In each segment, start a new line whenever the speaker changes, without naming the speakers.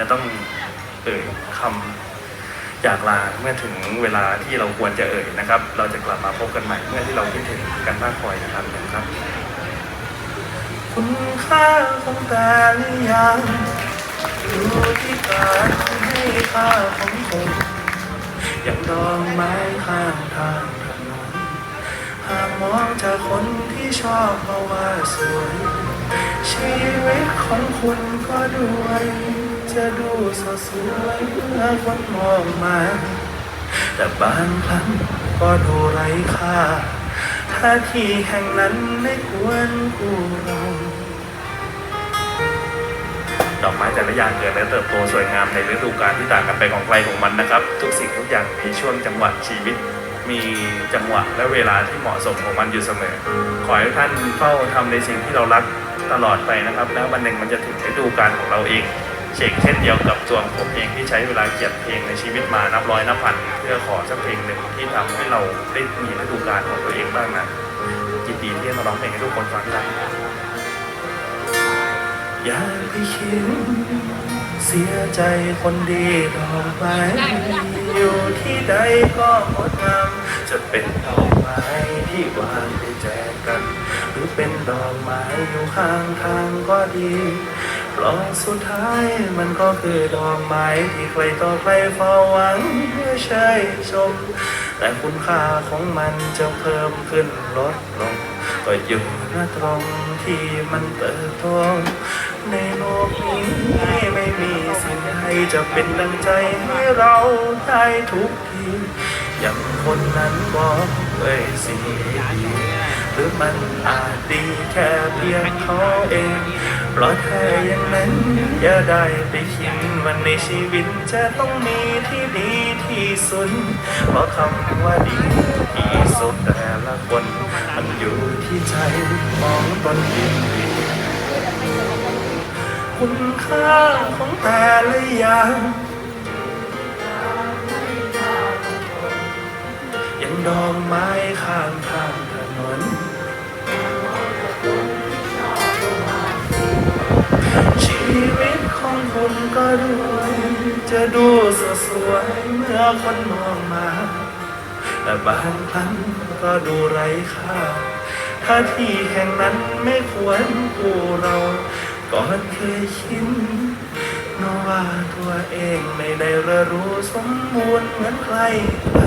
จะต้องเอ่ยคำจากลาเมื่อถึงเวลาที่เราควรจะเอ่ยนะครับ เราจะกลับมาพบกันใหม่เมื่อที่เราคิดถึงกันมากคอยนะครับนะครับ คุณค่าของแต่ละอย่างอยู่ที่การให้ค่าของคนอย่างดอกไม้ข้างทางถนนหากมองจากคนที่ชอบมาว่าสวย ชีวิตของคุณก็ด้วย จะดูสดสวยเมื่อคนมองมา แต่บางครั้งก็ดูไร้ค่าถ้าที่แห่งนั้นไม่ควรกูเราดอกไม้แต่ละอย่างเกิดและเติบโตสวยงามในฤดูกาลที่ต่างกันไปของใครของมันนะครับ ทุกสิ่งทุกอย่างมีช่วงจังหวะชีวิต มีจังหวะและเวลาที่เหมาะสมของมันอยู่เสมอ ขอให้ท่านเฝ้าทำในสิ่งที่เรารักตลอดไปนะครับ แล้ววันหนึ่งมันจะถึงฤดูกาลของเราเอง เช่นเช่นเดียวกับตัวผมเองที่ใช้เวลาเขียนเพลงในชีวิตมานับร้อยนับพัน เพื่อขอสักเพลงหนึ่งที่ทำให้เราได้มีฤดูกาลของตัวเองบ้างนะยินดีที่จะมาร้องเพลงให้ทุกคนฟังได้อย่าไปคิดเสียใจคนดีดอไม้อยู่ที่ใดก็งดงามจะเป็นดอกไม้ที่วางไปแจกกัน หรือเป็นดอกไม้อยู่ข้างทางก็ดี เพราะสุดท้ายมันก็คือดอกไม้ที่ใครต่อใครเฝ้าหวังเพื่อใช้ชม แต่คุณค่าของมันจะเพิ่มขึ้นลดลง ก็อยู่ณตรงที่มันเติบโตในโลกนี้ไม่มีสิ่งใดจะเป็นดังใจให้เราได้ทุกทีอย่างคนนั้นบอกเลยสิ่งดี หรือมันอาจดีแค่เพียงเขาเองเพราะแค่อย่างนั้นอย่าได้ไปคิดวันในชีวิตจะต้องมีที่ดีที่สุดเพราะคำว่าดีที่สุดแต่ละคน มันอยู่ที่ใจมองตนเองดีคุณค่าของแต่ละอย่างย่างดอกไม้ข้างทาง องคุณก็ด้วยจะดูสสวยเมื่อคนมองมา แต่บางครั้งก็ดูไร้ค่า ถ้าที่แห่งนั้นไม่ควรผู้เราก่อนเคยคิดนว่าตัวเองไม่ได้เรียรู้สมบูรณ์เหมือนใครใคร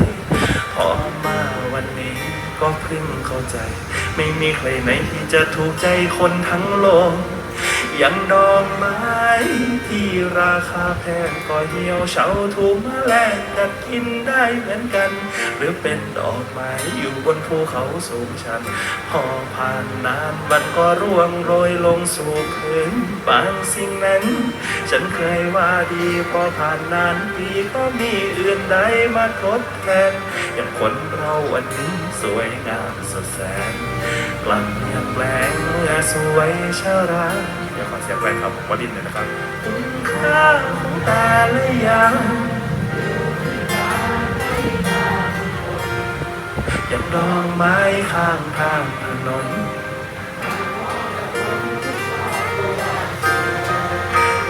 พอมาวันนี้ก็เพิ่งเข้าใจ ไม่มีใครไหนที่จะถูกใจคนทั้งโลก ย่างดอกไม้ที่ราคาแพงก็เหี่ยวเฉาถูกแมลงกัดกินได้เหมือนกัน หรือเป็นดอกไม้อยู่บนภูเขาสูงชัน พอผ่านนานวันก็ร่วงโรยลงสู่พื้นบางสิ่งนั้น ฉันเคยว่าดีพอผ่านนานปีก็มีอื่นใดมาทดแทนอย่างคนเราวันนี้สวยงามสดแสนกลับย่างแปลงเมื่อสวยชรา เดี๋ยวขอเสียงแรงครับผมว่าดินเลยนะครับคุณค่าของแต่ละอย่างอย่างดอกไม้ข้างทางถนน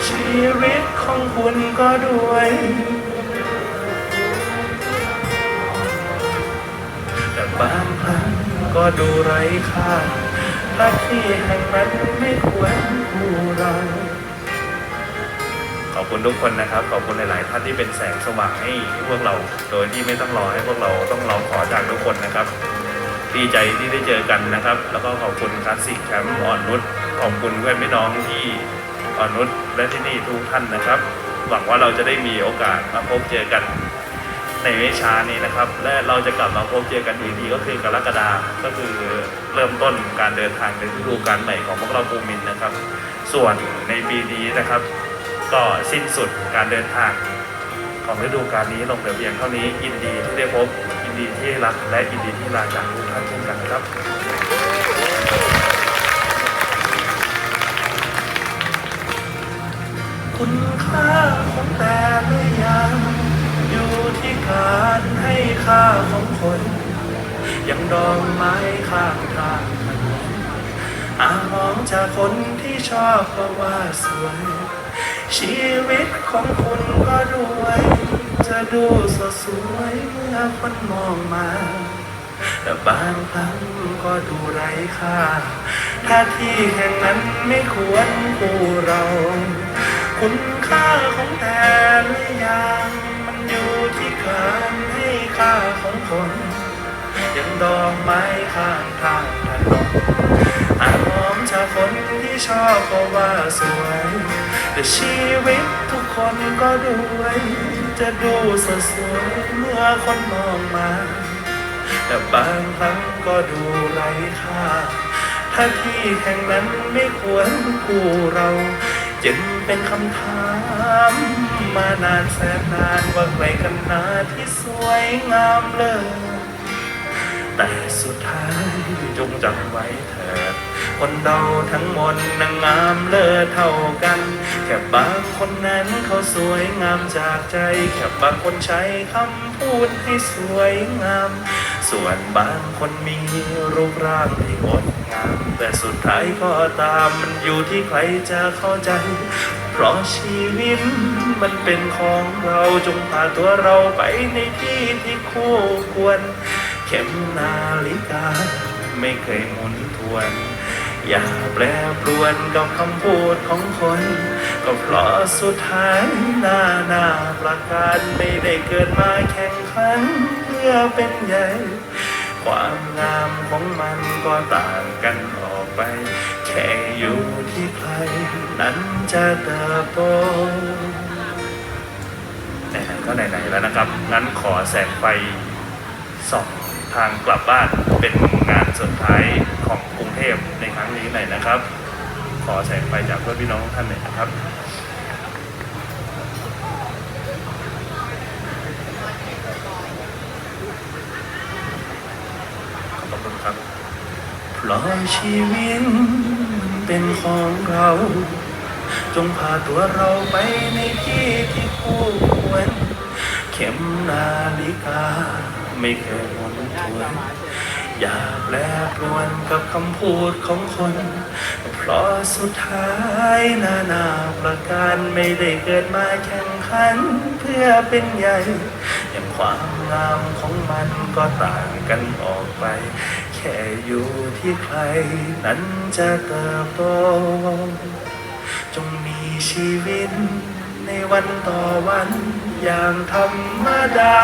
ชีวิตของคุณก็ด้วยแต่บางครั้งก็ดูไร้ค่า ถ้าที่แห่งนั้นไม่ควรผู้เรา ขอบคุณทุกคนนะครับ ขอบคุณหลาย ๆ ท่านที่เป็นแสงสว่างให้พวกเรา โดยที่ไม่ต้องรอให้พวกเราต้องร้องขอจากทุกคนนะครับ ดีใจที่ได้เจอกันนะครับ แล้วก็ขอบคุณคลาสสิกแคมป์อ่อนนุช ขอบคุณเพื่อนพี่น้องที่อ่อนนุชและที่นี่ทุกท่านนะครับ หวังว่าเราจะได้มีโอกาสมาพบเจอกัน ในไม่ช้านี้นะครับ และเราจะกลับมาพบเจอกันอีกทีก็คือกรกฎาก็คือเริ่มต้นการเดินทางในฤดูกาลใหม่ของพวกเราภูมินนะครับ ส่วนในปีนี้นะครับ ก็สิ้นสุดการเดินทางของฤดูกาลนี้ลงเหลือเพียงเท่านี้ยินดีที่ได้พบยินดีที่รักและยินดีที่ลาจากทุกท่านเช่นกันครับ ดอกไม้ข้างทางถนนอามองจากคนที่ชอบเพราะว่าสวย ชีวิตของคุณก็ด้วยจะดูสดสวยเมื่อคนมองมาแต่บางครั้งก็ดูไร้ค่า ถ้าที่แห่งนั้นไม่ควรคู่เรา คุณ ดอกไม้ข้างทางถนนอาจหอมจากคนที่ชอบก็ว่าสวย แต่ชีวิตทุกคนก็ด้วย จะดูสดสวยเมื่อคนมองมา แต่บางครั้งก็ดูไร้ค่า ถ้าที่แห่งนั้นไม่ควรคู่เราจึงเป็นคำถามมานานแสนนานว่าใครกันนาที่สวยงามเลิศ แต่สุดท้ายจงจำไว้เถิดคนเราทั้งหมดนางงามเลิศเท่ากัน แค่บางคนนั้นเขาสวยงามจากใจ แค่บางคนใช้คำพูดให้สวยงาม ส่วนบางคนมีรูปร่างที่งดงาม แต่สุดท้ายก็ตามมันอยู่ที่ใครจะเข้าใจ เพราะชีวิตมันเป็นของเราจงพาตัวเราไปในที่ที่คู่ควร เข็มนาฬิกา ไม่เคยหมุนทวน อย่าแปรปรวนกับคำพูดของคน ก็เพราะสุดท้ายหน้าหน้าประการไม่ได้เกิดมาแข่งขันเพื่อเป็นใหญ่ ความงามของมันก็ต่างกันออกไป แค่อยู่ที่ใคร นั้นจะเติบโตไหนๆก็ไหนๆแล้วนะครับ งั้นขอแสงไฟสอง ทางกลับบ้านเป็นงานสุดท้ายของกรุงเทพในครั้งนี้หน่อยนะครับ ขอแสงไฟจากเพื่อนพี่น้องทุกท่านหน่อยนะครับขอบคุณครับเพราะชีวิตมันเป็นของเรา จงพาตัวเราไปในที่ที่คู่ควรเข็มนาฬิกาไม่เคยหมุนทวน อย่าแปรปรวนกับคำพูดของคน เพราะสุดท้ายนานาประการไม่ได้เกิดมาแข่งขันเพื่อเป็นใหญ่อย่างความงามของมันก็ต่างกันออกไป แค่อยู่ที่ใครนั้นจะเติบโตจงมีชีวิตในวันต่อวันอย่างธรรมดา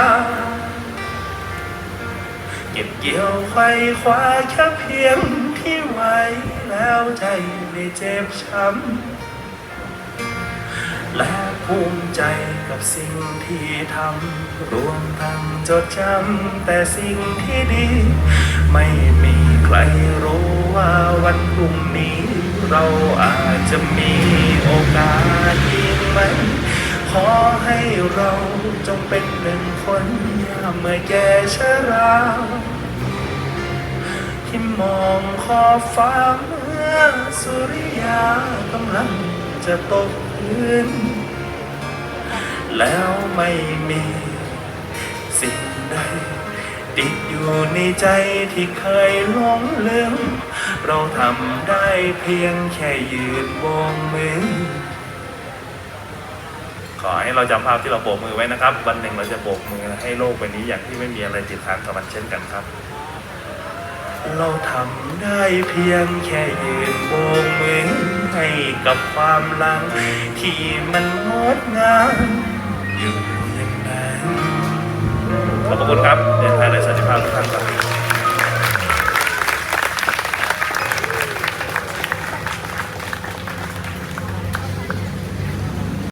ก็บเกี่ยวไขว้คว้าแค่เพียงที่ไหวแล้วใจไม่เจ็บช้ำและภูมิใจกับสิ่งที่ทำรวมทั้งจดจำแต่สิ่งที่ดี ไม่มีใครรู้ว่าวันพรุ่งนี้ เราอาจจะมีโอกาสอีกไหมขอให้เราจงเป็นหนึ่งคนยามเมื่อแก่ชรา ที่มองขอบฟ้าเมื่อสุริยากำลังจะตกพื้น แล้วไม่มีสิ่งใดติดอยู่ในใจที่เคยหลงลืม เราทำได้เพียงแค่ยืนวงมือ ขอให้เราจำภาพที่เราโบกมือไว้นะครับ วันหนึ่งเราจะโบกมือให้โลกใบนี้อย่างที่ไม่มีอะไรติดค้างกับมันเช่นกันครับ เราทำได้เพียงแค่ยืนโบกมือให้กับความหลัง ที่มันงดงามอยู่อย่างนั้นขอบคุณครับเดินทางในสันติภาพทุกท่านครับ